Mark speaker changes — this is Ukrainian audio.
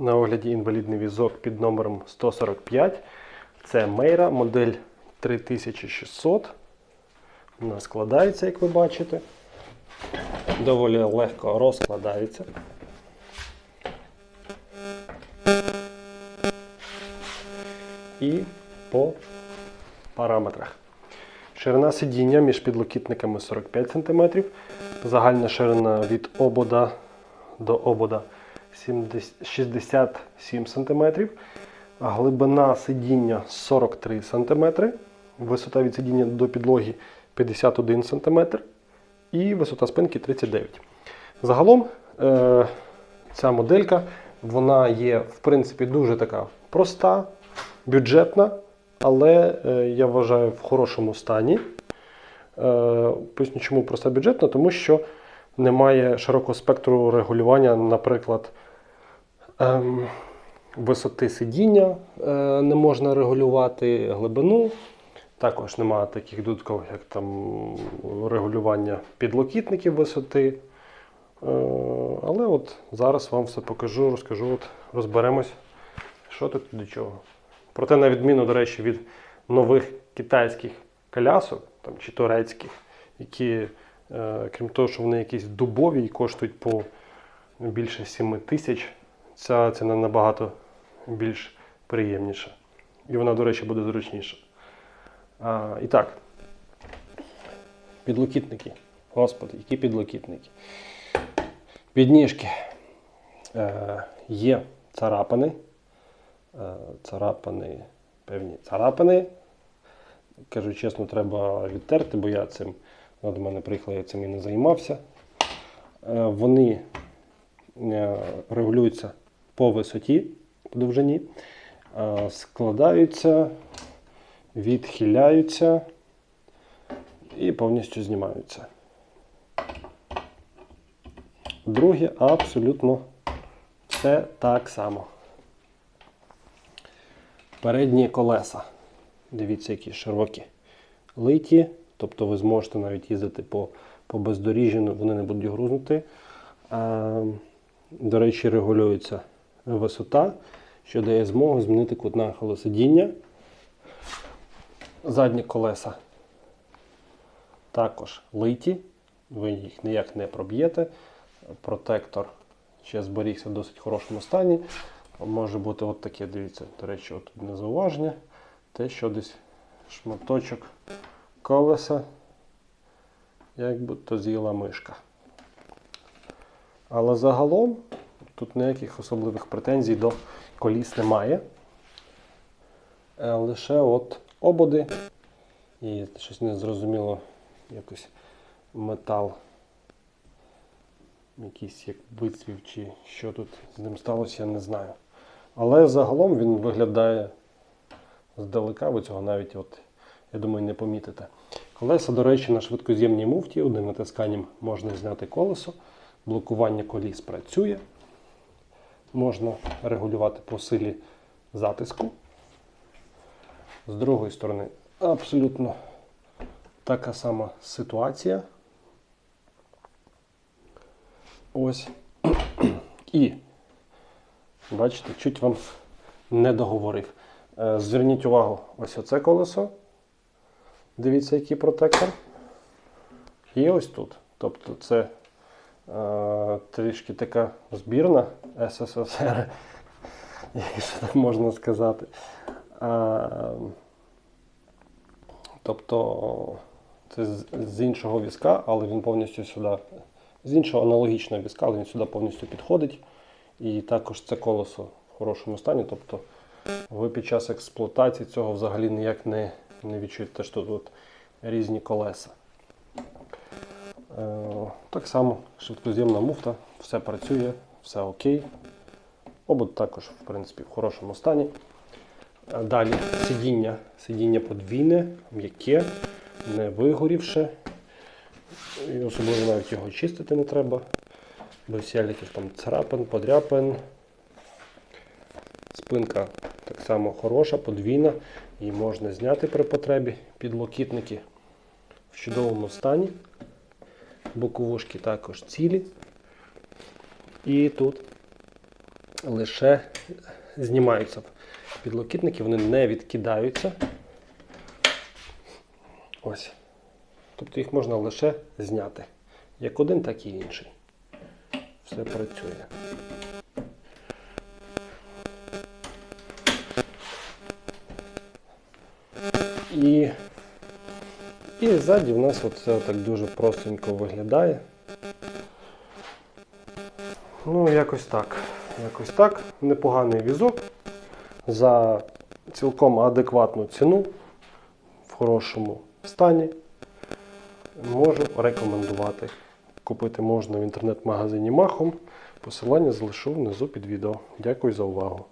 Speaker 1: На огляді інвалідний візок під номером 145. Це Мейра, модель 3600. Вона складається, як ви бачите. Доволі легко розкладається. І по параметрах. Ширина сидіння між підлокітниками 45 см. Загальна ширина від обода до обода 70 67 см. Глибина сидіння 43 см. Висота від сидіння до підлоги 51 см. І висота спинки 39 Загалом е, ця моделька вона є в принципі дуже така проста, бюджетна, але е, я вважаю в хорошому стані. Е, Поясню, чому проста бюджетна, тому що немає широкого спектру регулювання, наприклад, ем, висоти сидіння е, не можна регулювати, глибину. Також немає таких додаткових, як там регулювання підлокітників висоти. Е, Але от зараз вам все покажу, розкажу, от розберемось, що тут до чого. Проте, на відміну, до речі, від нових китайських колясок там, чи турецьких, які, крім того, що вони якісь дубові і коштують по більше 7 тисяч, ця ціна набагато більш приємніша. І вона, до речі, буде зручніша. А, і так, підлокітники. Господи, які підлокітники. Підніжки. Е, є царапини. Е, царапини, певні царапини. Кажу чесно, треба відтерти, бо я цим ну, до мене приїхали, я цим і не займався. Е, вони е, регулюються по висоті, по довжині, е, складаються, відхиляються і повністю знімаються. Друге абсолютно все так само. Передні колеса. Дивіться, які широкі литі. Тобто ви зможете навіть їздити по, по бездоріжжю, вони не будуть грузнути. А, до речі, регулюється висота, що дає змогу змінити кут нахилу. Задні колеса також литі, ви їх ніяк не проб'єте. Протектор ще зберігся в досить хорошому стані. Може бути от таке, дивіться, до речі, от зауваження. Те, що десь шматочок колеса, як будто з'їла мишка. Але загалом тут ніяких особливих претензій до коліс немає. Е, Лише от ободи і щось незрозуміло, якось метал якийсь як вицвів чи що тут з ним сталося, я не знаю. Але загалом він виглядає здалека, ви цього навіть, от, я думаю, не помітите. Колеса, до речі, на швидкоз'ємній муфті, одним натисканням можна зняти колесо, блокування коліс працює. Можна регулювати по силі затиску. З другої сторони, абсолютно така сама ситуація. Ось. І, бачите, чуть вам не договорив. Е, Зверніть увагу, ось оце колесо. Дивіться, який протектор. І ось тут. Тобто це е, трішки така збірна СССР, якщо так можна сказати. Е, тобто це з іншого візка, але він повністю сюди з іншого аналогічного візка, але він сюди повністю підходить. І також це колесо в хорошому стані. Тобто ви під час експлуатації цього взагалі ніяк не, не відчуєте, що тут різні колеса. Е, так само швидкоз'ємна муфта, все працює, все окей. Обод також, в принципі, в хорошому стані. Е, Далі сидіння, сидіння подвійне, м'яке, не вигорівше. І особливо навіть його чистити не треба. Без всіляких там царапин, подряпин. Спинка так само хороша, подвійна. Її можна зняти при потребі. Підлокітники в чудовому стані. Боковушки також цілі. І тут лише знімаються. Підлокітники вони не відкидаються. Ось. Тобто їх можна лише зняти. Як один, так і інший. Все працює. І, і ззаді в нас оце так дуже простенько виглядає. Ну, якось так. Якось так. Непоганий візок за цілком адекватну ціну в хорошому стані. Можу рекомендувати. Купити можна в інтернет-магазині Махом. Посилання залишу внизу під відео. Дякую за увагу.